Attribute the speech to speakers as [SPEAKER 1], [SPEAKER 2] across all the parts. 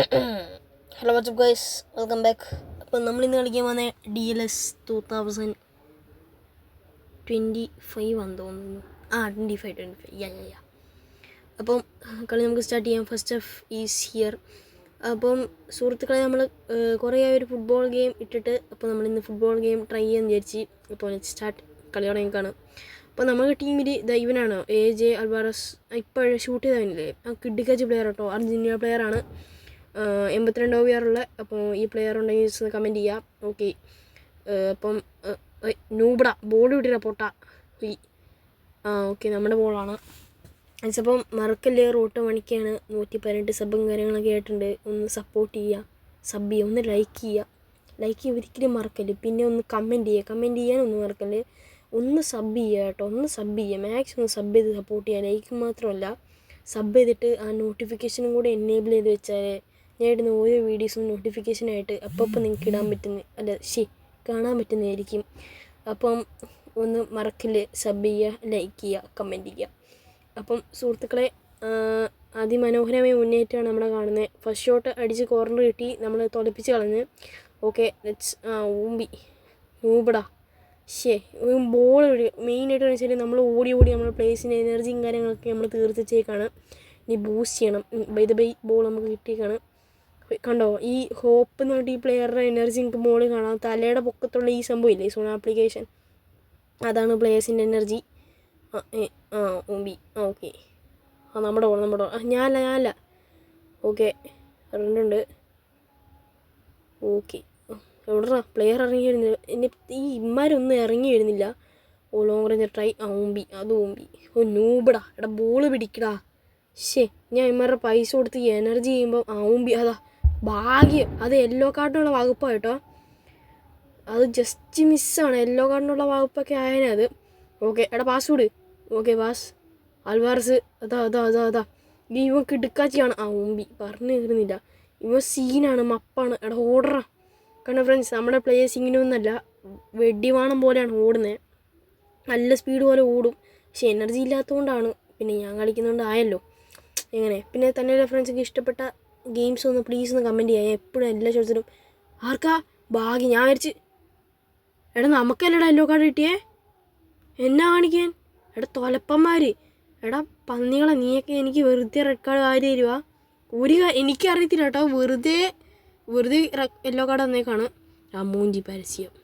[SPEAKER 1] Hello WhatsApp guys welcome back അപ്പം നമ്മളിന്ന് കളിക്കാൻ വന്ന D L S two thousand twenty five ആണെന്ന് തോന്നുന്നു. ആ twenty five twenty five yeah yeah അപ്പം കളി നമുക്ക് സ്റ്റാർട്ട് ചെയ്യാം. ഫസ്റ്റ് ഓഫ് ഈസ് ഹിയർ അപ്പം സുഹൃത്തുക്കളെ നമ്മൾ കുറേ ഒരു ഫുട്ബോൾ ഗെയിം ഇട്ടിട്ട് അപ്പോൾ നമ്മൾ ഇന്ന് ഫുട്ബോൾ ഗെയിം ട്രൈ ചെയ്യാൻ വിചാരിച്ച് അപ്പോൾ സ്റ്റാർട്ട് കളി തുടങ്ങിക്കാണ്. അപ്പോൾ നമ്മുടെ ടീമിൽ ദൈവനാണോ എ ജെ അൽവാറസ് ഇപ്പോഴും ഷൂട്ട് ചെയ്തവനില്ലേ? ആ കിഡിക്കാച്ച് പ്ലെയർ കേട്ടോ അർജന്റീന പ്ലെയറാണ് എൺപത്തിരണ്ട് ഒ ആറുള്ള അപ്പോൾ ഈ പ്ലെയർ ഉണ്ടെങ്കിൽ ജസ്റ്റ് ഒന്ന് കമന്റ് ചെയ്യാം. ഓക്കെ അപ്പം നൂബട ബോൾ വിട്ടില്ല പൊട്ട. ഹുയ്. ആ ഓക്കെ നമ്മുടെ ബോളാണ് അപ്പം മറക്കല്ലേ റോട്ട് മണിക്കാണ് നൂറ്റി പതിനെട്ട് സബും കാര്യങ്ങളൊക്കെ ആയിട്ടുണ്ട്. ഒന്ന് സപ്പോർട്ട് ചെയ്യുക സബ് ചെയ്യുക ഒന്ന് ലൈക്ക് ചെയ്യുക ലൈക്ക് ചെയ്യുക ഒരിക്കലും മറക്കല്ല്. പിന്നെ ഒന്ന് കമന്റ് ചെയ്യുക കമന്റ് ചെയ്യാനൊന്നും മറക്കല്ല്. ഒന്ന് സബ് ചെയ്യുക കേട്ടോ. ഒന്ന് സബ് ചെയ്യുക മാക്സിമം സബ് ചെയ്ത് സപ്പോർട്ട് ചെയ്യുക ലൈക്ക് മാത്രമല്ല സബ് ചെയ്തിട്ട് ആ നോട്ടിഫിക്കേഷനും കൂടെ എനേബിൾ ചെയ്ത് വെച്ചാൽ ഞാൻ ഓരോ വീഡിയോസും നോട്ടിഫിക്കേഷനായിട്ട് അപ്പപ്പം നിങ്ങൾക്ക് ഇടാൻ പറ്റുന്ന അല്ല ശി കാണാൻ പറ്റുന്നതായിരിക്കും. അപ്പം ഒന്ന് മറക്കില്ല സബ് ചെയ്യുക ലൈക്ക് ചെയ്യുക കമന്റ് ചെയ്യുക അപ്പം സുഹൃത്തുക്കളെ അതിമനോഹരമായ മുന്നേറ്റമാണ് നമ്മളെ കാണുന്നത് ഫസ്റ്റ് ഷോട്ട് അടിച്ച് കോർണർ കിട്ടി നമ്മൾ തുലപ്പിച്ച് കളഞ്ഞ്. ഓക്കെ ലെറ്റ്സ് ആ ഊമ്പി. ഊമ്പടാ. ശേ ബോൾ മെയിനായിട്ട് വെച്ചാൽ നമ്മൾ ഓടി ഓടി നമ്മൾ പ്ലേസിന്റെ എനർജിയും കാര്യങ്ങളൊക്കെ നമ്മൾ തീർത്തിച്ചേക്കാണ് ഇനി ബൂസ്റ്റ് ചെയ്യണം. ബൈ ദ ബൈ ബോൾ നമുക്ക് കിട്ടിയേക്കാണ്. കണ്ടോ ഈ ഹോപ്പ് എന്ന് പറഞ്ഞിട്ട് ഈ പ്ലെയറുടെ എനർജി നിങ്ങൾക്ക് മോളിൽ കാണാം. തലയുടെ പൊക്കത്തുള്ള ഈ സംഭവം ഇല്ലേ സോൺ ആപ്ലിക്കേഷൻ അതാണ് പ്ലെയേഴ്സിന്റെ എനർജി ആ ഓമ്പി ആ ഓക്കെ ആ നമ്മുടെ ഓൾ നമ്മുടെ ഓൾ ഞാനല്ല ഞാനല്ല ഓക്കെ റണ്ടുണ്ട് ഓക്കെ എവിടെടാ? പ്ലെയർ ഇറങ്ങി വരുന്നില്ല. എന്നെ ഈ ഇമ്മാരൊന്നും ഇറങ്ങി വരുന്നില്ല. ഓ ലോങ് റേഞ്ച് ട്രൈ ആ ഓമ്പി അത് ഓമ്പി ഓ നൂബിടാ എടാ ബോൾ പിടിക്കടാ. ശേ ഞാൻ ഇമ്മാരുടെ പൈസ കൊടുത്ത് എനർജി ചെയ്യുമ്പോൾ ആ ഓമ്പി അതാ. ഭാഗ്യം. അത് യെല്ലോ കാർഡിനുള്ള വകുപ്പാണ് കേട്ടോ. അത് ജസ്റ്റ് മിസ്സാണ് യെല്ലോ കാർഡിനുള്ള വകുപ്പൊക്കെ ആയതിനെ അത്. ഓക്കെ എടാ പാസ് വിട്. ഓക്കെ പാസ് അൽവാർസ് അതാ അതാ അതാ അതാ. ഈ ഇവൻ കിടുക്കാച്ചിയാണ്. ആ ഉമ്പി പറഞ്ഞു കയറുന്നില്ല ഇവ സീനാണ് മപ്പാണ് എടാ ഓടറാ. കാരണം ഫ്രണ്ട്സ് നമ്മുടെ പ്ലേയേഴ്സ് ഇങ്ങനെയൊന്നല്ല വെടിവാണം പോലെയാണ് ഓടുന്നത് നല്ല സ്പീഡ് പോലെ ഓടും. പക്ഷെ എനർജി ഇല്ലാത്തതുകൊണ്ടാണ്. പിന്നെ ഞാൻ കളിക്കുന്നതുകൊണ്ട് ആയല്ലോ. എങ്ങനെ? പിന്നെ തന്നെ ഫ്രണ്ട്സ് ഇഷ്ടപ്പെട്ട ഗെയിംസ് ഒന്ന് പ്ലീസ് ഒന്ന് കമന്റ് ചെയ്യാം. എപ്പോഴും എല്ലാ ചോദിച്ചിട്ടും ആർക്കാ ഭാഗ്യം? ഞാൻ വിചാരിച്ച് എടാ നമുക്കല്ലടാ എല്ലോ കാർഡ് കിട്ടിയേ? എന്നാ കാണിക്കാൻ? എടാ തൊലപ്പന്മാർ എടാ പന്നികളെ നീയൊക്കെ എനിക്ക് വെറുതെ റെഡ് കാർഡ് കാര്യം തരുവാ. ഒരു എനിക്കറിയത്തില്ല കേട്ടോ. വെറുതെ വെറുതെ യെല്ലോ കാർഡ് തന്നേക്കാണ് ആ മൂഞ്ചി പരസ്യം.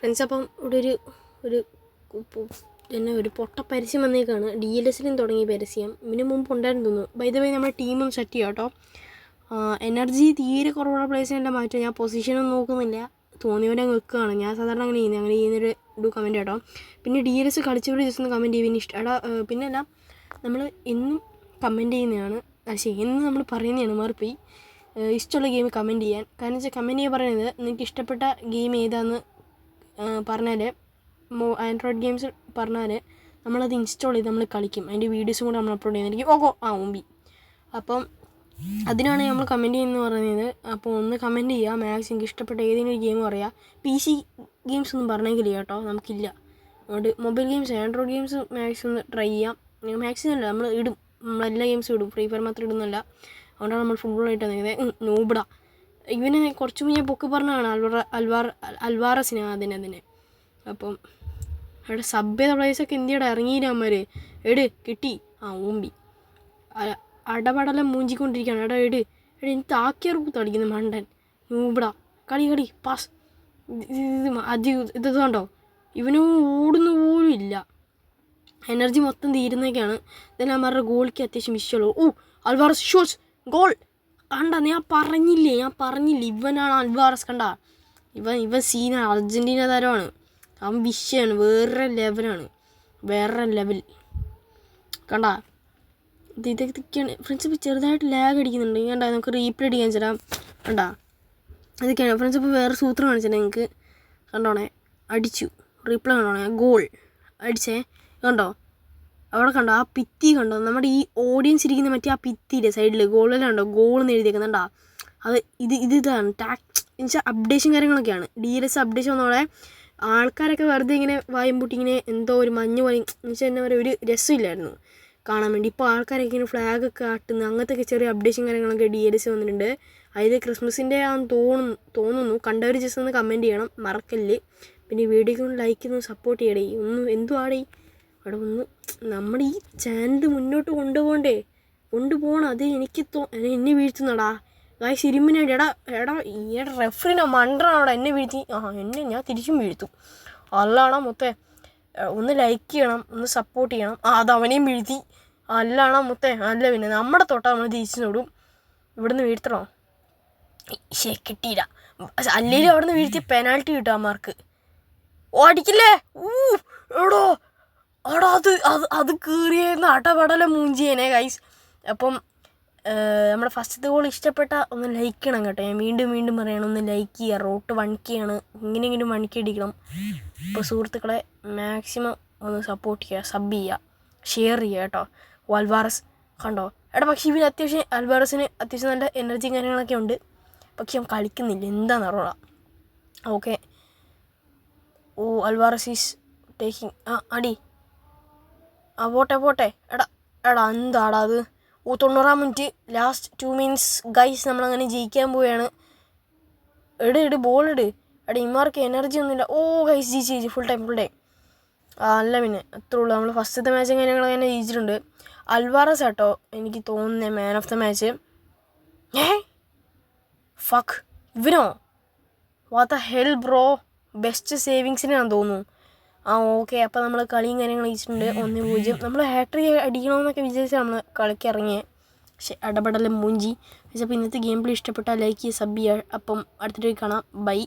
[SPEAKER 1] ഫ്രണ്ട്സ് അപ്പം ഇവിടെ ഒരു ഒരു പിന്നെ ഒരു പൊട്ട പരസ്യം വന്നേക്കാണ്. ഡി എൽ എസിലും തുടങ്ങിയ പരസ്യം. ഇതിന് മുമ്പ് ഉണ്ടായിരുന്നു തോന്നുന്നു. ബൈ ദ വേ നമ്മുടെ ടീമും സെറ്റ് ചെയ്യാം കേട്ടോ എനർജി തീരെ കുറവുള്ള പ്ലേസിനെല്ലാം മാറ്റും ഞാൻ പൊസിഷനൊന്നും നോക്കുന്നില്ല. തോന്നിയവരെ വെക്കുകയാണ്. ഞാൻ സാധാരണ അങ്ങനെ ചെയ്യുന്നത് അങ്ങനെ ചെയ്യുന്നൊരു ഡു കമന്റ് കേട്ടോ പിന്നെ ഡി എൽ എസ് കളിച്ചവർ ജസ്റ്റ് ഒന്ന് കമന്റ് ചെയ്യുന്ന ഇഷ്ടം പിന്നെ അല്ല നമ്മൾ എന്നും കമന്റ് ചെയ്യുന്നതാണ്. പക്ഷേ എന്നും നമ്മൾ പറയുന്നതാണ് മാറിപ്പോയി ഇഷ്ടമുള്ള ഗെയിം കമന്റ് ചെയ്യാൻ. കാരണം വെച്ചാൽ കമന്റ് ചെയ്യാൻ പറയുന്നത് നിങ്ങൾക്ക് ഇഷ്ടപ്പെട്ട ഗെയിം ഏതാണെന്ന് പറഞ്ഞാൽ മോ ആൻഡ്രോയിഡ് ഗെയിംസ് പറഞ്ഞാൽ നമ്മളത് ഇൻസ്റ്റാൾ ചെയ്ത് നമ്മൾ കളിക്കും. അതിന്റെ വീഡിയോസും കൂടെ നമ്മൾ അപ്ലോഡ് ചെയ്യുന്നതായിരിക്കും ഓക്കോ ആ ഓമ്പി അപ്പം അതിനാണ് നമ്മൾ കമന്റ് ചെയ്യുന്നത് പറയുന്നത്. അപ്പോൾ ഒന്ന് കമന്റ് ചെയ്യുക മാക്സ് എനിക്ക് ഇഷ്ടപ്പെട്ട ഏതെങ്കിലും ഒരു ഗെയിം പറയാം. പി സി ഗെയിംസ് ഒന്നും പറഞ്ഞെങ്കിൽ കേട്ടോ നമുക്കില്ല. അതുകൊണ്ട് mobile games android games max ഒന്ന് ട്രൈ ചെയ്യാം. മാക്സിമം നമ്മൾ ഇടും. നമ്മളെല്ലാ ഗെയിംസും ഇടും. ഫ്രീ ഫയർ മാത്രം ഇടുന്നില്ല അതുകൊണ്ടാണ് നമ്മൾ ഫുട്ബോളായിട്ട് വന്നിരിക്കുന്നത്. നൂബിട ഇവന് കുറച്ച് മുന്നേ ബുക്ക് പറഞ്ഞതാണ് അൽവാർ അൽവാർ അൽവാറസിന് അതിനെ അതിനെ. അപ്പം അവിടെ സബ് ചെയ്ത പ്ലേസൊക്കെ എന്തിയുടെ? ഇറങ്ങിയില്ല എട് കിട്ടി. ആ ഓമ്പി അടപടലം മൂഞ്ചിക്കൊണ്ടിരിക്കുകയാണ്. എടാ എട് എടാ എനിക്ക് താക്കിയ റൂത്ത് തടിക്കുന്നു മണ്ടൻ. നൂബിടാ കളി കളി. പാസ്. ഇത് ഇതുകൊണ്ടോ ഇത് കണ്ടോ? ഇവനും ഓടുന്ന പോലും ഇല്ല. എനർജി മൊത്തം തീരുന്നൊക്കെയാണ് ഇതെല്ലാം അവരുടെ ഗോളിക്ക് അത്യാവശ്യം മിസ്സുള്ളൂ ഓ അൽവാർ ഷോട്ട്സ് ഗോൾ കണ്ട ഞാൻ പറഞ്ഞില്ലേ ഞാൻ പറഞ്ഞില്ലേ ഇവനാണ് അൽവാറസ് കണ്ട. ഇവൻ ഇവൻ സീനാണ് അർജന്റീന താരമാണ്. അവൻ വിഷയമാണ് വേറെ ലെവലാണ് വേറെ ലെവൽ കണ്ട? ഇത് ഇതൊക്കെയാണ്. ഫ്രണ്ട്സ് ഇപ്പോൾ ചെറുതായിട്ട് ലാഗ് അടിക്കുന്നുണ്ട്. കണ്ട നമുക്ക് റീപ്ലേ അടിക്കാൻ ചേരാം കണ്ട? ഇതൊക്കെയാണ്. ഫ്രണ്ട്സ് ഇപ്പോൾ വേറെ സൂത്രം കാണിച്ചാൽ നിങ്ങൾക്ക് കണ്ടോണേ? അടിച്ചു. റീപ്ലേ കണ്ടോണേ? ഗോൾ അടിച്ചേ? കണ്ടോ? അവിടെ കണ്ടോ? ആ പിത്തി കണ്ടോ? നമ്മുടെ ഈ ഓഡിയൻസ് ഇരിക്കുന്ന മറ്റേ ആ ഭിത്തിയിലെ സൈഡിൽ ഗോളിലുണ്ടോ ഗോൾ എന്ന് എഴുതിയേക്കുന്നുണ്ടോ? അത് ഇത് ഇത് ഇതാണ്. ടാക്സ് എന്നുവെച്ചാൽ അപ്ഡേഷൻ കാര്യങ്ങളൊക്കെയാണ്. ഡി എൽ എസ് അപ്ഡേഷൻ വന്നോടെ ആൾക്കാരൊക്കെ വെറുതെ ഇങ്ങനെ വായും പൂട്ടി ഇങ്ങനെ എന്തോ ഒരു മഞ്ഞ് പോലെ എന്നുവെച്ചാൽ എന്താ പറയുക ഒരു രസമില്ലായിരുന്നു കാണാൻ വേണ്ടി. ഇപ്പോൾ ആൾക്കാരൊക്കെ ഇങ്ങനെ ഫ്ലാഗ് ഒക്കെ ആട്ടുന്നു അങ്ങനത്തെ ചെറിയ അപ്ഡേഷൻ കാര്യങ്ങളൊക്കെ ഡി എൽ എസ് വന്നിട്ടുണ്ട്. അതായത് ക്രിസ്മസിന്റെ ആണെന്ന് തോന്നുന്നു തോന്നുന്നു. കണ്ടവർ ജസ്റ്റ് ഒന്ന് കമന്റ് ചെയ്യണം. മറക്കല്ലേ. പിന്നെ വീഡിയോയ്ക്ക് ഒന്ന് ലൈക്ക് ഒന്ന് സപ്പോർട്ട് ചെയ്യണേ ഒന്ന് എന്തുവാടേ? അവിടെ ഒന്ന് നമ്മുടെ ഈ ചാനൽ മുന്നോട്ട് കൊണ്ടുപോകണ്ടേ? കൊണ്ടുപോകണം. അത് എനിക്ക് തോ എന്നെ വീഴ്ത്തുന്നടാ. ഗായ് സിരിമിനായിട്ട് എടാ എടാ ഈ റെഫറിനെ മണ്ടറാണോടാ എന്നെ വീഴ്ത്തി. ആ എന്നെ ഞാൻ തിരിച്ചും വീഴ്ത്തും. അല്ലാണോ മുത്തേ. ഒന്ന് ലൈക്ക് ചെയ്യണം ഒന്ന് സപ്പോർട്ട് ചെയ്യണം. ആ അത് അവനെയും വീഴ്ത്തി. അല്ലാണോ മുത്തേ. അല്ല പിന്നെ നമ്മുടെ തൊട്ടാ നമ്മൾ തിരിച്ചു നോടും ഇവിടുന്ന് വീഴ്ത്തണോ? ശേ കിട്ടിയില്ല. അല്ലെങ്കിലും അവിടുന്ന് വീഴ്ത്തി പെനാൽറ്റി കിട്ടും അമ്മമാർക്ക് ഓ അടിക്കില്ലേ? ഊ എടോ. എടാ അത് അത് അത് കീറിയായിരുന്നു അടപടല മൂഞ്ചിയേനെ ഗൈസ് അപ്പം നമ്മുടെ ഫസ്റ്റത്തെ ഗോൾ ഇഷ്ടപ്പെട്ട ഒന്ന് ലൈക്ക് ചെയ്യണം കേട്ടോ. ഞാൻ വീണ്ടും വീണ്ടും പറയണം ഒന്ന് ലൈക്ക് ചെയ്യുക. റോട്ട് വൺ ആണ്. ഇങ്ങനെയെങ്കിലും വൺ കെ അടിക്കണം. അപ്പോൾ സുഹൃത്തുക്കളെ മാക്സിമം ഒന്ന് സപ്പോർട്ട് ചെയ്യുക സബ് ചെയ്യുക ഷെയർ ചെയ്യുക കേട്ടോ. ഓ, അൽവാറസ് കണ്ടോ? എടാ പക്ഷേ ഇവന് അത്യാവശ്യം അൽവാറസിന് അത്യാവശ്യം നല്ല എനർജി കാര്യങ്ങളൊക്കെ ഉണ്ട്. പക്ഷെ അവൻ കളിക്കുന്നില്ല. എന്താണെന്ന് അറിയണം okay oh Alvarez is taking ആ അടി. ആ പോട്ടെ പോട്ടെ. എടാ എടാ എന്താടാ അത്? ഓ തൊണ്ണൂറാം minute. Last two minutes guys നമ്മളങ്ങനെ ജയിക്കാൻ പോവുകയാണ് എട് എട് ബോൾ ഇട് എടാ ഇമാർക്ക് എനർജി ഒന്നുമില്ല. ഓ ഗൈസ് ജയിച്ച് ജയിച്ച്. ഫുൾ ടൈം ഫുൾ ടൈം ആ അല്ല പിന്നെ അത്രേ ഉള്ളൂ. നമ്മൾ ഫസ്റ്റത്തെ മാച്ച് കാര്യങ്ങൾ അങ്ങനെ ജയിച്ചിട്ടുണ്ട്. അൽവാറസ് ആട്ടോ എനിക്ക് തോന്നുന്നത് മാൻ ഓഫ് ദ മാച്ച് ഏ? ഫക്ക് ഇവനോ? വാട്ട് ഹെൽ ബ്രോ ബെസ്റ്റ് സേവിങ്സിനാണെന്ന് തോന്നുന്നു. ആ ഓക്കെ അപ്പോൾ നമ്മൾ കളിയും കാര്യങ്ങളും ജയിച്ചിട്ടുണ്ട് ഒന്ന് പൂജ്യം. നമ്മൾ ഹാട്രി അടിക്കണമെന്നൊക്കെ വിചാരിച്ച് നമ്മൾ കളിക്ക് ഇറങ്ങിയത് പക്ഷെ ഇടപെടലും മൂഞ്ചി. പക്ഷേ അപ്പോൾ ഇന്നത്തെ ഗെയിം പ്ലേ ഇഷ്ടപ്പെട്ടാൽ ലൈക്ക് ചെയ്യുക സബ് ചെയ്യുക അപ്പം അടുത്തിട്ട് കാണാം. ബൈ